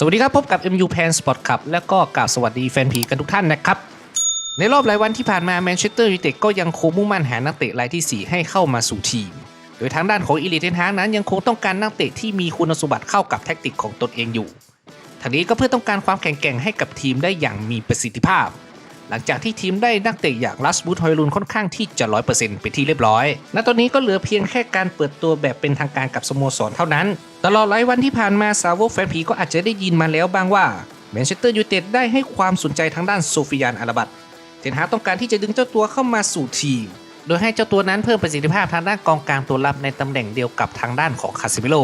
สวัสดีครับ พบกับ MU Pan Sport Club และก็กล่าวสวัสดีแฟนผีกันทุกท่านนะครับ ในรอบหลายวันที่ผ่านมาแมนเชสเตอร์ยูไนเต็ดก็ยังคงมุ่งมั่นหานักเตะรายทีสี่4 ให้เข้ามาสู่ทีม โดยทางด้านของอีลิเทนฮางนั้นยังคงต้องการนักเตะที่มีคุณสมบัติเข้ากับแทคติกของตนเองอยู่ทางนี้ก็เพื่อต้องการความแข็งแกร่งให้กับทีมได้อย่างมีประสิทธิภาพ หลังจากที่ทีมได้นักเตะอย่างลัสบูทฮอยลุนค่อนข้างที่จะ 100%เป็นที่เรียบร้อย ณ ตอนนี้ก็เหลือเพียงแค่การเปิดตัวแบบเป็นทางการกับสโมสรเท่านั้น ตลอดหลายวันที่ผ่านมาสาวกแฟนผีก็อาจจะได้ยินมาแล้วบ้างว่าแมนเชสเตอร์ยูไนเต็ดได้ให้ความสนใจทางด้านโซฟิยานอาราบัตเทนฮาต้องการที่จะดึงเจ้าตัวเข้ามาสู่ทีม โดยให้เจ้าตัวนั้นเพิ่มประสิทธิภาพทางด้านกองกลางตัวรับในตำแหน่งเดียวกับทางด้านของคาซิเมโล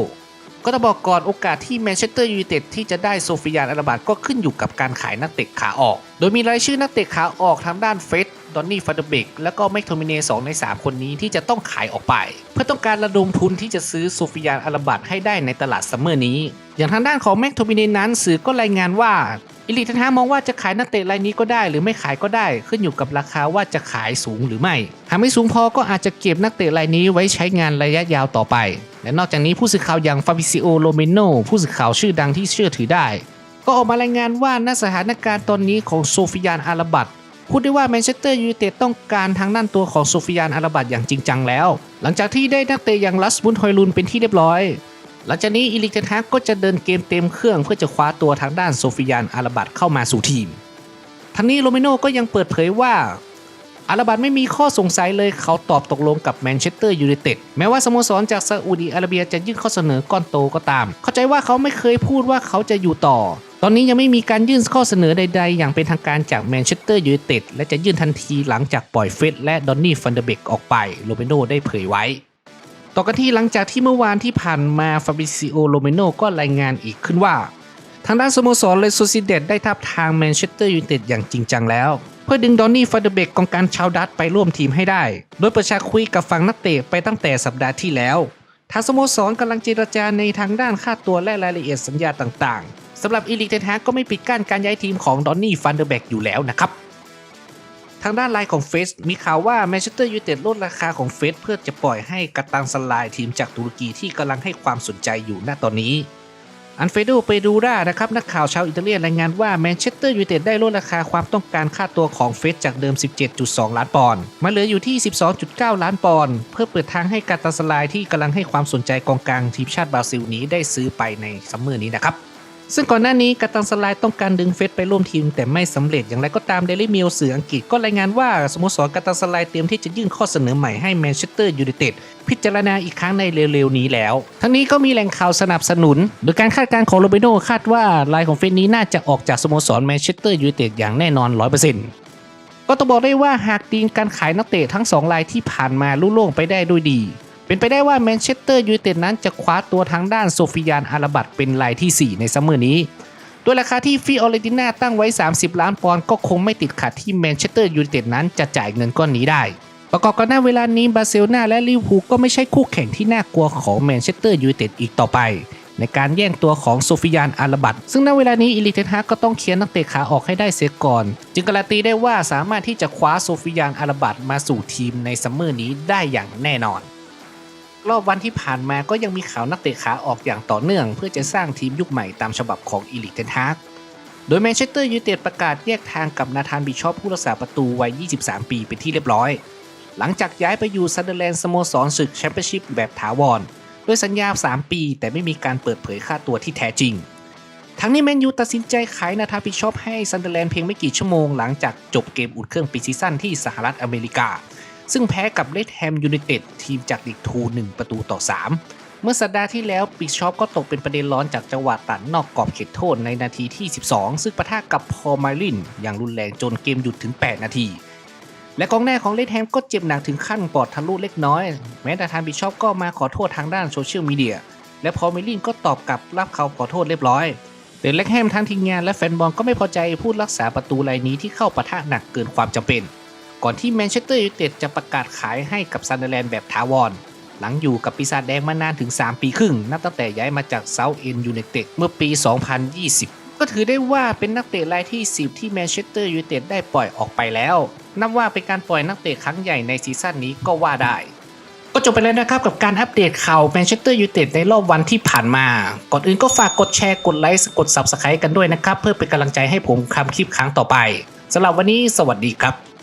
ก็ต้องบอกก่อนโอกาสที่แมนเชสเตอร์ยูไนเต็ดที่จะได้โซฟิยานอาราบัตก็ขึ้นอยู่กับการขายนักเตะขาออก โดยมีรายชื่อนักเตะขาออกทางด้านเฟสดอนนี่ฟันเดเบกและก็แม็กโทมิเนสองใน 3 คนนี้ที่จะต้องขายออกไป เพื่อต้องการระดมทุนที่จะซื้อโซฟิยานอาราบัตให้ได้ในตลาดซัมเมอร์นี้ อย่างทางด้านของแม็กโทมิเนนั้นสื่อก็รายงานว่าอิลิททามองว่าจะขายนักเตะรายนี้ก็ได้ หรือไม่ขายก็ได้ ขึ้นอยู่กับราคาว่าจะขายสูงหรือไม่ หากไม่สูงพอก็อาจจะเก็บนักเตะรายนี้ไว้ใช้งานระยะยาวต่อไป และนอกจากนี้ผู้สื่อข่าวอย่างฟาบิซิโอโรเมโนผู้สื่อข่าวชื่อดังที่เชื่อถือได้ ก็ออกมารายงานว่าณสถานการณ์ตอนนี้ของโซฟิยานอาราบัตพูดได้ว่าแมนเชสเตอร์ยูไนเต็ดต้องการทางด้านตัวของโซฟิยานอาราบัตอย่างจริงจังแล้ว หลังจากที่ได้นักเตะอย่างลัสบุนฮอยลุนเป็นที่เรียบร้อย หลังจากนี้อิลิกเทนฮากก็จะเดินเกมเต็มเครื่องเพื่อจะคว้าตัวทางด้านโซฟิยานอาราบัตเข้ามาสู่ทีมทั้งนี้โรเมโนก็ยังเปิดเผยว่า อาราบัตไม่มีข้อสงสัยเลยเขาตอบตกลงกับแมนเชสเตอร์ยูไนเต็ดแม้ว่าสโมสรจากซาอุดีอาระเบียจะยื่นข้อเสนอก้อนโตก็ตาม เข้าใจว่าเขาไม่เคยพูดว่าเขาจะอยู่ต่อ ตอนนี้ยังไม่มีการยื่นข้อเสนอใด ๆ อย่างเป็นทางการจากแมนเชสเตอร์ยูไนเต็ดและจะยื่นทันทีหลังจากปล่อยเฟสและดอนนี่ฟันเดเบกออกไปโรเมโนได้เผยไว้ต่อกันที่หลังจากที่เมื่อวานที่ผ่านมาฟาบิซิโอโรเมโนก็รายงานอีกขึ้นว่า ทางด้านสโมสรเลโซซิเดตได้ทับทางแมนเชสเตอร์ยูไนเต็ดอย่างจริงจังแล้ว เพื่อดึงดอนนี่ฟันเดเบกกองการชาวดัตไปร่วมทีมให้ได้ โดยประชาคุยกับฝั่งนักเตะไปตั้งแต่สัปดาห์ที่แล้ว ทางสโมสรกำลังเจรจาในทางด้านค่าตัวและรายละเอียดสัญญาต่างๆสำหรับอีลิกเทนฮากก็ไม่ปิดกั้นการย้ายทีมของดอนนี่ฟันเดเบกอยู่แล้วนะครับทางด้านไลน์ของเฟสมีข่าวว่าแมนเชสเตอร์ยูไนเต็ดลดราคาของเฟสเพื่อจะปล่อยให้กัตตังสลายทีมจากตุรกีที่กำลังให้ความสนใจอยู่ณตอนนี้ อันเฟโดเปดูรานะครับนักข่าวชาวอิตาเลียนรายงานว่าแมนเชสเตอร์ยูไนเต็ดได้ลดราคาความต้องการค่าตัวของเฟสจากเดิม 17.2 ล้านปอนด์มาเหลืออยู่ที่ 12.9 ล้านปอนด์เพื่อเปิดทางให้กาตาสลายที่กำลังให้ความสนใจกองกลางทีมชาติบราซิลนี้ได้ซื้อไปในซัมเมอร์นี้นะครับ ซึ่งก่อนหน้านี้กัตตังสลายต้องการดึงเฟสไปร่วมทีม แต่ไม่สำเร็จอย่างไรก็ตามเดลิมิลสื่ออังกฤษก็รายงานว่าสโมสรกัตตังสลายเตรียมที่จะยื่นข้อเสนอใหม่ให้แมนเชสเตอร์ยูไนเต็ดพิจารณาอีกครั้งในเร็วๆนี้แล้ว ทั้งนี้ก็มีแหล่งข่าวสนับสนุน โดยการคาดการณ์ของโรเบโนคาดว่าลายของเฟสนี้น่าจะออกจากสโมสรแมนเชสเตอร์ยูไนเต็ดอย่างแน่นอน 100%ก็ต้องบอกได้ว่าหากดีลการขายนักเตะทั้งสองรายที่ผ่านมาลุล่วงไปได้ด้วยดี เป็นไปได้ว่าแมนเชสเตอร์ยูไนเต็ดนั้นจะคว้าตัวทางด้านโซฟิยานอาราบัตเป็นรายที่ 4 ในซัมเมอร์นี้โดยราคาที่ฟิออเรติน่าตั้งไว้ 30 ล้านปอนด์ก็คงไม่ติดขัดที่แมนเชสเตอร์ยูไนเต็ดนั้นจะจ่ายเงินก้อนนี้ได้ ประกอบกับหน้าเวลานี้บาร์เซโลนาและลิเวอร์พูลก็ไม่ใช่คู่แข่งที่น่ากลัวของแมนเชสเตอร์ยูไนเต็ดอีกต่อไป ในการแย่งตัวของโซฟิยานอาราบัตซึ่งณเวลานี้อิลิเทนฮากก็ต้องเคลียร์นักเตะขาออกให้ได้เสียก่อน จึงการันตีได้ว่าสามารถที่จะคว้าโซฟิยานอาราบัตมาสู่ทีมในซัมเมอร์นี้ได้อย่างแน่นอน รอบวันที่ผ่านมาก็ยังมีข่าวนักเตะขาออกอย่างต่อเนื่อง เพื่อจะสร้างทีมยุคใหม่ตามฉบับของอิลิเทนฮากโดยแมนเชสเตอร์ยูไนเต็ดประกาศแยกทางกับนาธานบิชอปผู้รักษาประตูวัย 23 ปีเป็นที่เรียบร้อย หลังจากย้ายไปอยู่ซันเดอร์แลนด์สโมสรศึกแชมเปี้ยนชิพแบบถาวรด้วยสัญญา 3 ปี แต่ไม่มีการเปิดเผยค่าตัวที่แท้จริง ทั้งนี้แมนยูตัดสินใจขายนาธานบิชอปให้ซันเดอร์แลนด์เพียงไม่กี่ชั่วโมงหลังจากจบเกมอุ่นเครื่องปีซีซั่นที่สหรัฐอเมริกา ซึ่งแพ้กับเลดแฮมยูไนเต็ดทีมจากลีกทู1ประตูต่อ 3 เมื่อสัปดาห์ที่แล้วปิชอปก็ตกเป็นประเด็นร้อนจากจังหวะตัดนอกกรอบเขตโทษในนาทีที่ 12 ซึ่งปะทะกับพอลไมลินอย่างรุนแรงจนเกมหยุดถึง 8 นาที และกองหน้าของเลดแฮมก็เจ็บหนักถึงขั้นปอดทะลุเล็กน้อย แม้แต่ทางบิชอปก็มาขอโทษทางด้านโซเชียลมีเดียและพอลไมลินก็ตอบกลับรับคำขอโทษเรียบร้อยแต่เลดแฮมทั้งทีมงานและแฟนบอลก็ไม่พอใจผู้รักษาประตูรายนี้ที่เข้าปะทะหนักเกินความจำเป็น ก่อนที่แมนเชสเตอร์ยูไนเต็ดจะประกาศขายให้กับซันเดอร์แลนด์แบบถาวร หลังอยู่กับปีศาจแดงมานานถึง 3 ปีครึ่ง นับตั้งแต่ย้ายมาจากเซาท์เอ็นยูไนเต็ดเมื่อปี 2020ก็ถือได้ว่าเป็นนักเตะรายที่ 10 ที่แมนเชสเตอร์ยูไนเต็ดได้ปล่อยออกไปแล้ว นับว่าเป็นการปล่อยนักเตะครั้งใหญ่ในซีซั่นนี้ก็ว่าได้ ก็จบไปแล้วนะครับกับการอัปเดตข่าวแมนเชสเตอร์ยูไนเต็ดในรอบวันที่ผ่านมา ก่อนอื่นก็ฝากกดแชร์ กดไลค์ กด Subscribe กันด้วยนะครับ เพื่อเป็นกำลังใจให้ผมทำคลิปครั้งต่อไปสำหรับวันนี้สวัสดีครับ